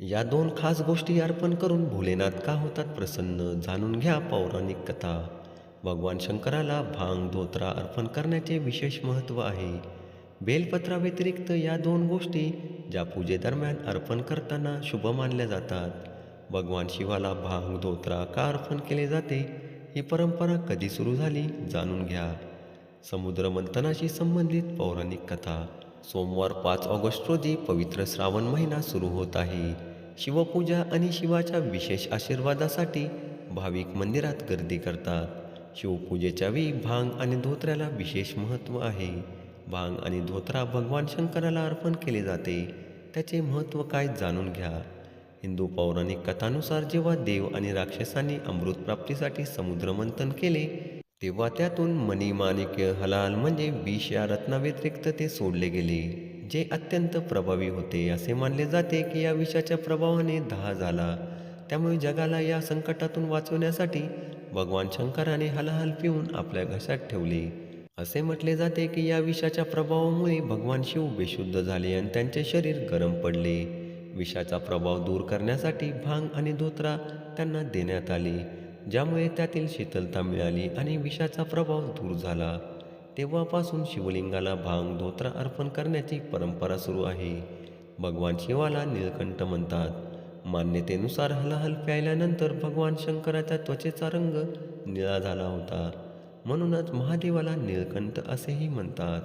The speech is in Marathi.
या दोन खास गोष्टी अर्पण करून भोलेनाथ का होतात प्रसन्न जाणून घ्या पौराणिक कथा. भगवान शंकराला भांग धोत्रा अर्पण करण्याचे विशेष महत्त्व आहे. बेलपत्राव्यतिरिक्त या दोन गोष्टी ज्या पूजेदरम्यान अर्पण करताना शुभ मानल्या जातात. भगवान शिवाला भांग धोत्रा का अर्पण केले जाते ही परंपरा कधी सुरू झाली जाणून घ्या. समुद्र मंथनाशी संबंधित पौराणिक कथा. सोमवार पाच ऑगस्ट रोजी पवित्र श्रावण महिना सुरू होत आहे. शिवपूजा आणि शिवाच्या विशेष आशीर्वादासाठी भाविक मंदिरात गर्दी करतात. शिवपूजेच्या वेळी भांग आणि धोत्र्याला विशेष महत्त्व आहे. भांग आणि धोत्रा भगवान शंकराला अर्पण केले जाते. त्याचे महत्त्व काय जाणून घ्या. हिंदू पौराणिक कथानुसार जेव्हा देव आणि राक्षसांनी अमृत प्राप्तीसाठी समुद्रमंथन केले तेव्हा त्यातून मणी माणिक्य हलाल म्हणजे विष या रत्नाव्यतिरिक्त ते सोडले गेले जे अत्यंत प्रभावी होते. असे मानले जाते की या विषाच्या प्रभावाने दहा झाला. त्यामुळे जगाला या संकटातून वाचवण्यासाठी भगवान शंकराने हलाहल पिऊन आपल्या घशात ठेवले. असे म्हटले जाते की या विषाच्या प्रभावामुळे भगवान शिव बेशुद्ध झाले आणि त्यांचे शरीर गरम पडले. विषाचा प्रभाव दूर करण्यासाठी भांग आणि धोत्रा त्यांना देण्यात आले. ज्यामुळे त्यातील शीतलता मिळाली आणि विषाचा प्रभाव दूर झाला. तेव्हापासून शिवलिंगाला भांग धोत्रा अर्पण करण्याची परंपरा सुरू आहे. भगवान शिवाला नीलकंठ म्हणतात. मान्यतेनुसार हलहल प्यायल्यानंतर भगवान शंकराच्या त्वचेचा रंग निळा झाला होता. म्हणूनच महादेवाला नीलकंठ असेही म्हणतात.